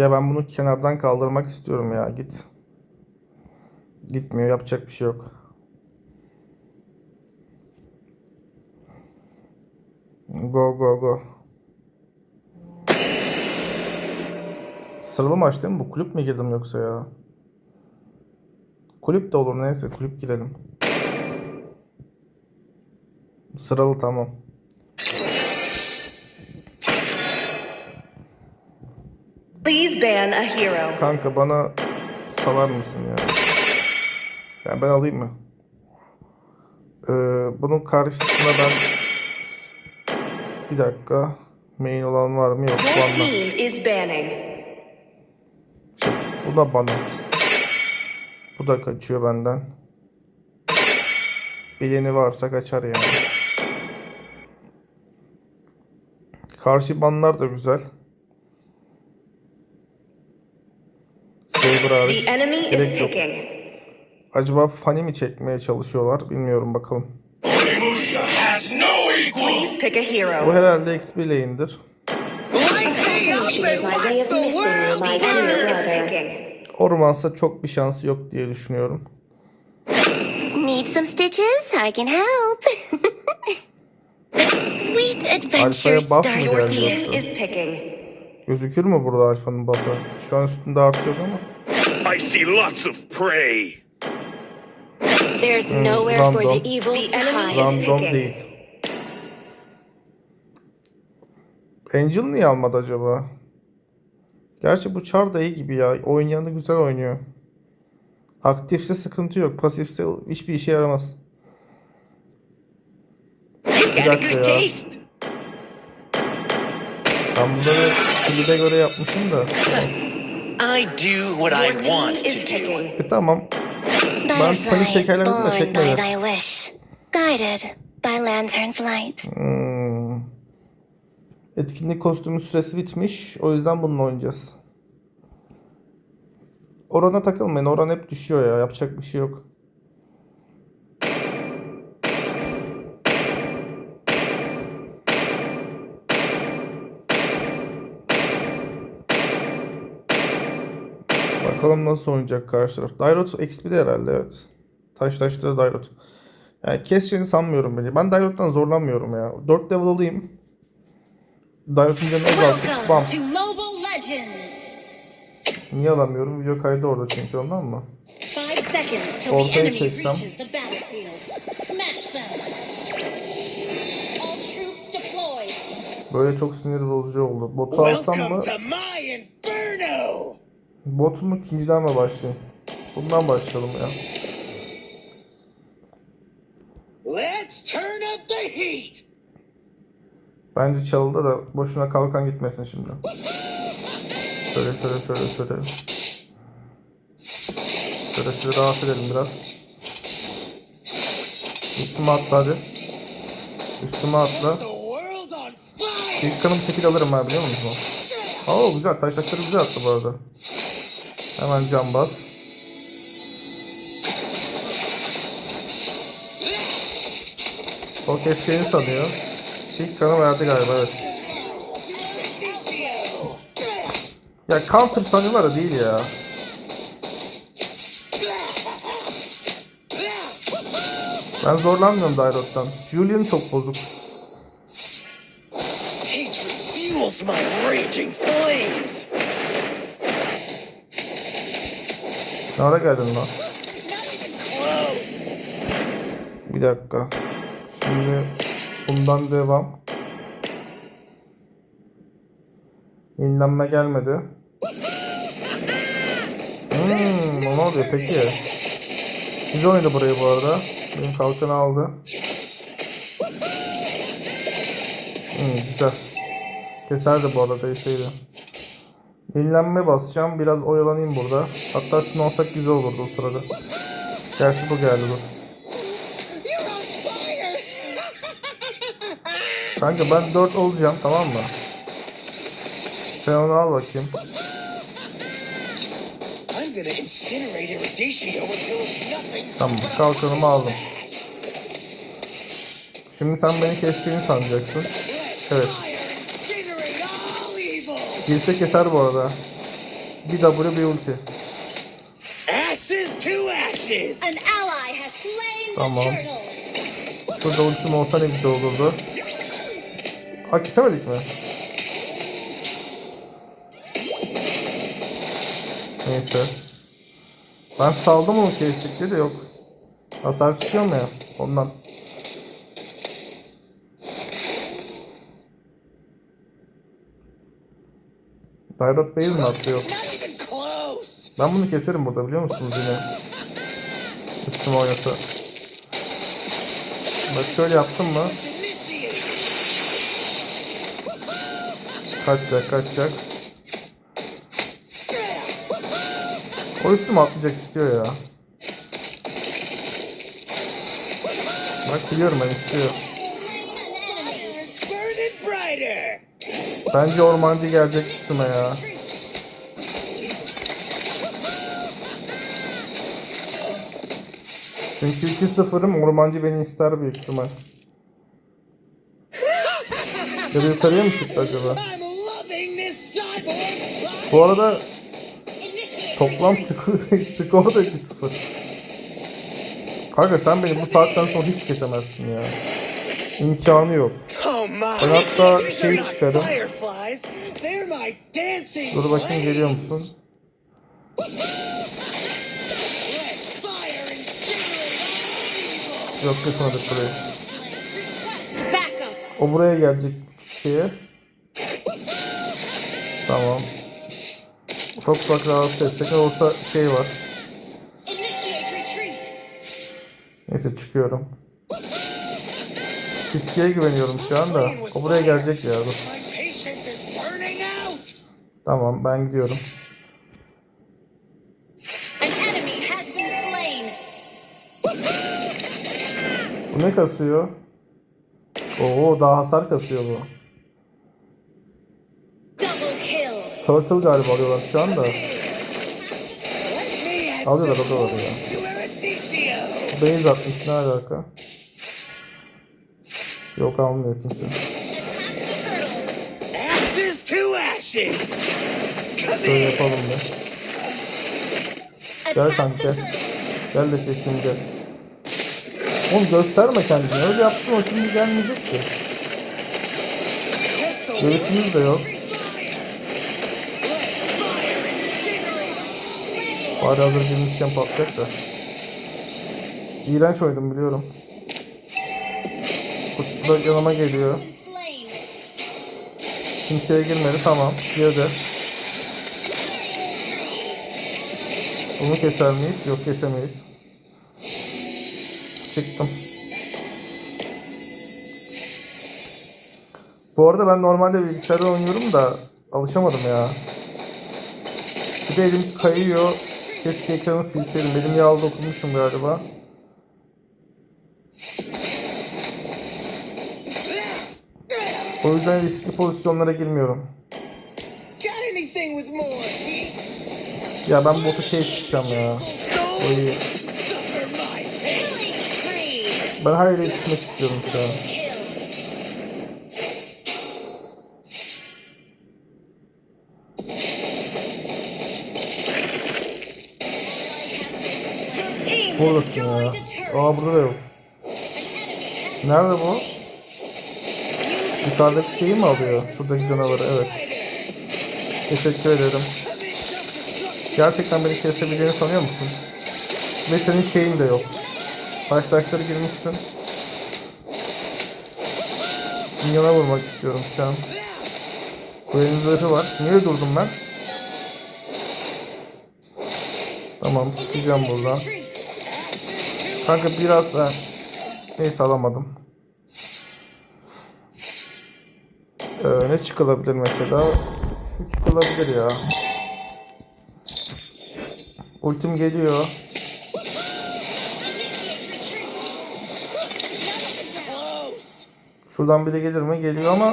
Ya ben bunu kenardan kaldırmak istiyorum ya git. Gitmiyor yapacak bir şey yok. Go go go. Sıralı maç değil mi bu? Kulüp mü girdim yoksa ya? Kulüp de olur neyse kulüp girelim. Sıralı tamam. Ban a hero. Kanka bana salar mısın ya? Ya ben alayım mı? Ee, bunun karşısına ben bir dakika main olan var mı yok Your bana. team is banning. Bu da bana. Bu da kaçıyor benden. Bileni varsa kaçar yani. Karşı banlar da güzel. Enemy is Gerek yok. picking. Acaba Fanny mi çekmeye çalışıyorlar? Bilmiyorum bakalım. Onimusha has no equal! Please pick a Bu hero. herhalde XP lane'dir. Ormansa çok bir şansı yok diye düşünüyorum. Need some stitches? I can help. A sweet adventure Alfa'ya buff mı starts Your team is picking. Gözükür mü burada Alfa'nın buff'ı? Şu an üstünde artıyor ama. I see lots of prey! There's nowhere for the evil to enemy hide. Random picking. değil. Angel niye almadı acaba? Gerçi bu Char da iyi gibi ya. Oynayanı güzel oynuyor. Aktifse sıkıntı yok. Pasifse hiçbir işe yaramaz. Bir dakika ya. Ben bunları kulübe göre yapmışım da. I do what I want to do. E tamam. Ben Butterflies şekerlerini de çekmedim. thy wish, guided by lantern's light. Hmm. Etkinlik kostümü süresi bitmiş. O yüzden bununla oynayacağız. Orana takılmayın. Oran hep düşüyor ya. Yapacak bir şey yok. Bakalım nasıl oynayacak karşı taraf. Dairot XP'de herhalde evet. Taş taşları Dairot. Yani keseceğini sanmıyorum beni. Ben Dairot'tan zorlanmıyorum ya. 4 level alayım. Dairot'un canını azaltıp bam. Niye alamıyorum? Video kaydı orada çünkü ondan mı? Ortaya çeksem. Böyle çok sinir bozucu oldu. Botu alsam mı? Bot mu ikinciden mi başlayayım? Bundan başlayalım ya. Let's turn up the heat! Bence çalıldı da boşuna kalkan gitmesin şimdi. Şöyle şöyle şöyle şöyle. Şöyle şöyle rahat edelim biraz. Üstüme atla hadi. Üstüme atla. İlk kanım şekil alırım ha biliyor musun? Oo güzel taş taşları güzel attı bu arada. Hemen cam bas. O keskeğini sanıyor. İlk kanı verdi galiba evet. Ya counter sanıyorlar da değil ya. Ben zorlanmıyorum Dairot'tan. Julian çok bozuk. Hatred fuels my raging flames! Ne ara geldin lan? Bir dakika. Şimdi bundan devam. Yenilenme gelmedi. Hmm, ne oluyor peki? Güzel oynadı burayı bu arada. Benim kalkanı aldı. Hmm, güzel. Keserdi bu arada değseydi. Yenilenme basacağım. Biraz oyalanayım burada. Hatta sizin olsak güzel olurdu o sırada. Gerçi bu geldi dur. Kanka ben 4 olacağım tamam mı? Sen onu al bakayım. Tamam kalkanımı aldım. Şimdi sen beni kestiğini sanacaksın. Evet. Incinerate all evil! Girse keser bu arada. Bir W bir ulti. Ashes to ashes! An ally has slain Tamam. the turtle. Şurada ultim olsa ne güzel olurdu. Ha kesemedik mi? Neyse. Ben saldım onu kestikleri de yok. Hasar çıkıyor mu ya? Ondan. Dairot Bale mi close! Ben bunu keserim burada biliyor musunuz yine? Üstüme oynasa. Bak şöyle yaptım mı? Kaçacak kaçacak. O üstüme atlayacak istiyor ya. Bak biliyorum ben istiyor. Bence ormancı gelecek üstüme ya. Çünkü 2-0'ım ormancı beni ister büyük ihtimal. Ya da yukarıya mı çıktı acaba? Bu arada toplam skor, skor da 2-0. Kanka sen beni bu saatten sonra hiç kesemezsin ya. İmkanı yok. On! Ben hatta şey çıkarım. Dur bakayım geliyor musun? Yok kesmedik burayı. O buraya gelecek küçük şeye. Tamam. Ufak ufak rahatsız etsek olsa şey var. Neyse çıkıyorum. Fiskiye güveniyorum şu anda. O buraya gelecek ya. Dur. Tamam ben gidiyorum. Bu ne kasıyor? Oo daha hasar kasıyor bu. Turtle galiba alıyorlar şu anda. Alıyorlar alıyorlar ya. Base atmış ne alaka? Yok almıyor kimse. Şöyle yapalım be. Gel kanka. Gel. de peşim gel. Oğlum gösterme kendini. Öyle yaptın o şimdi gelmeyecek ki. Görüşümüz de yok. Bari hazır girmişken patlayacak da. İğrenç oynadım biliyorum. Da yanıma geliyor. Kimseye girmedi tamam. Girdi. Bunu keser miyiz? Yok kesemeyiz. Çıktım. Bu arada ben normalde bilgisayarda oynuyorum da alışamadım ya. Bir de elim kayıyor. Keşke ekranı silseydim. Elim yağlı dokunmuşum galiba. O yüzden riskli pozisyonlara girmiyorum. Ya ben botu şey çıkacağım ya. O iyi. Suffer my pain! Killing spree. Ben her yere yetişmek istiyorum şu an. Buradasın ya. Aa burada da yok. Nerede bu? Yukarıdaki şeyi mi alıyor? Şuradaki canavarı evet. Teşekkür ederim. Gerçekten beni kesebileceğini sanıyor musun? Ve senin şeyin de yok. Taş taşları girmişsin. Minyona vurmak istiyorum şu an. Kulenin zırhı var. Niye durdum ben? Tamam çıkacağım buradan. Kanka biraz da neyse alamadım. Ee, ne çıkılabilir mesela? Şu çıkılabilir ya. Ultim geliyor. Şuradan biri gelir mi? Geliyor ama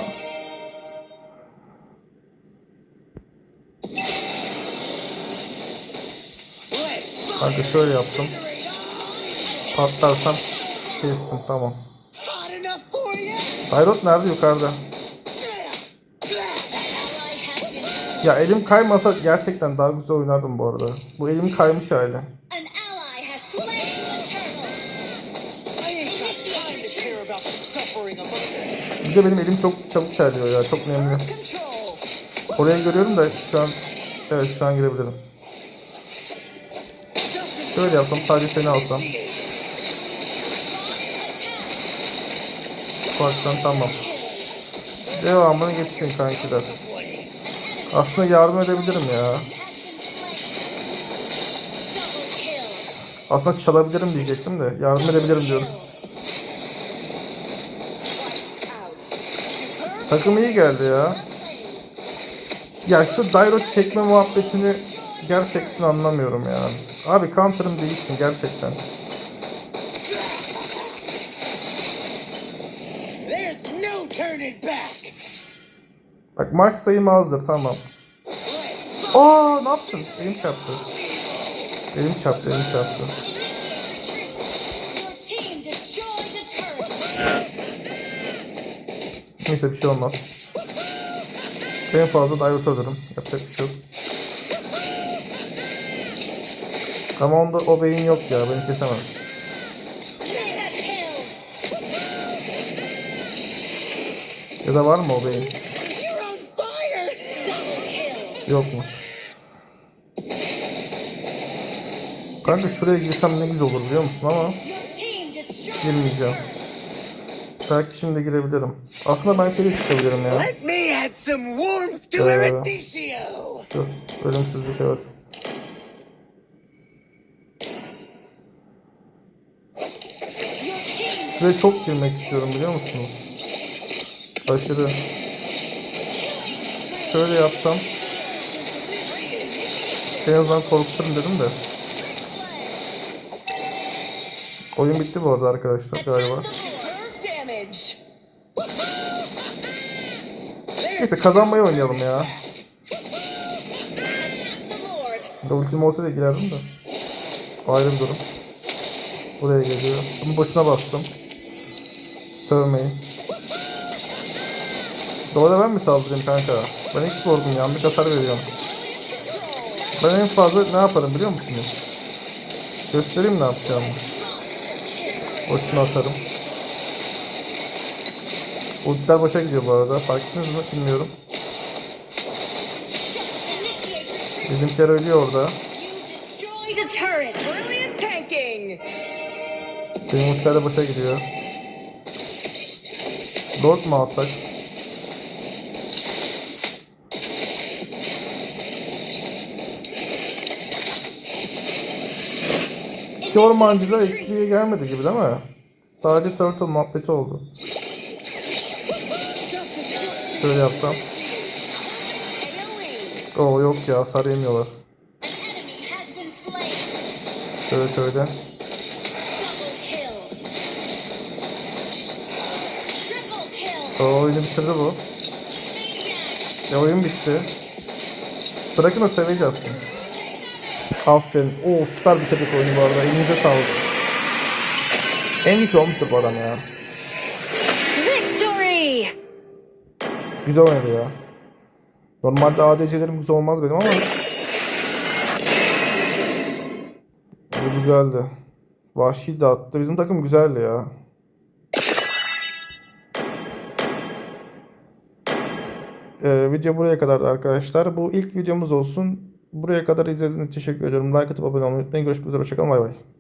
kanka şöyle yaptım. Patlarsam kestim tamam. Dairot nerede? Yukarıda. Ya elim kaymasa gerçekten daha güzel oynardım bu arada. Bu elim kaymış hali. Bir de benim elim çok çabuk terliyor ya. Çok nemli. Oraya görüyorum da şu an evet şu an girebilirim. Şöyle yapsam sadece seni alsam. Ufaktan tamam. Devamını getirin kankiler. Aslında yardım edebilirim ya. Aslında çalabilirim diyecektim de yardım edebilirim diyorum. Takım iyi geldi ya. Ya şu Dairo çekme muhabbetini gerçekten anlamıyorum ya. Abi counter'ım değilsin gerçekten. Bak maç sayım azdır tamam. Aa ne yaptın? Elim çarptı. Elim çarptı, elim çarptı. Neyse bir şey olmaz. En fazla dive alırım. Yapacak bir şey yok. Ama onda o beyin yok ya. Beni kill. Ya da var mı o beyin? Yok mu? Kanka şuraya girsem ne güzel olur biliyor musun ama girmeyeceğim. Belki şimdi girebilirim. Aslında ben seni çıkabilirim ya. Let me add some warmth to Eruditio. Dur, ölümsüzlük evet. Şuraya çok girmek istiyorum biliyor musunuz? Aşırı. Şöyle yapsam en azından korkuturum dedim de. Oyun bitti bu arada arkadaşlar galiba. Neyse kazanmayı oynayalım ya. De ultim olsa da girerdim de. Ayrı bir durum. Buraya geliyor. Bunu boşuna bastım. Sövmeyin. Doğru ben mi saldırayım kanka? Ben hiç vurdum ya. Bir hasar veriyorum. Ben en fazla ne yaparım biliyor musunuz? Göstereyim ne yapacağımı. Boşuna atarım. Ultiler boşa gidiyor bu arada. Fark ettiniz mi bilmiyorum. Bizimkiler ölüyor orada. Benim ultiler de boşa gidiyor. Lord mu alsak? İki ormancıda eksiğe gelmedi gibi değil mi? Sadece turtle muhabbeti oldu. Şöyle yapsam. Oo yok ya hasar yemiyorlar. Şöyle şöyle. Oo oyunu bitirdi bu. Ya oyun bitti. Bırakın da seveceğiz. Aferin. Oo süper bitirdik oyunu bu arada. Elinize sağlık. En iyi olmuştur bu adam ya. Victory. Güzel oynadı ya. Normalde ADC'lerim güzel olmaz benim ama bu güzeldi. Vahşi de attı. Bizim takım güzeldi ya. Ee, video buraya kadar arkadaşlar. Bu ilk videomuz olsun. Buraya kadar izlediğiniz için teşekkür ediyorum. Like atıp abone olmayı unutmayın. Görüşmek üzere. Hoşçakalın. Bay bay.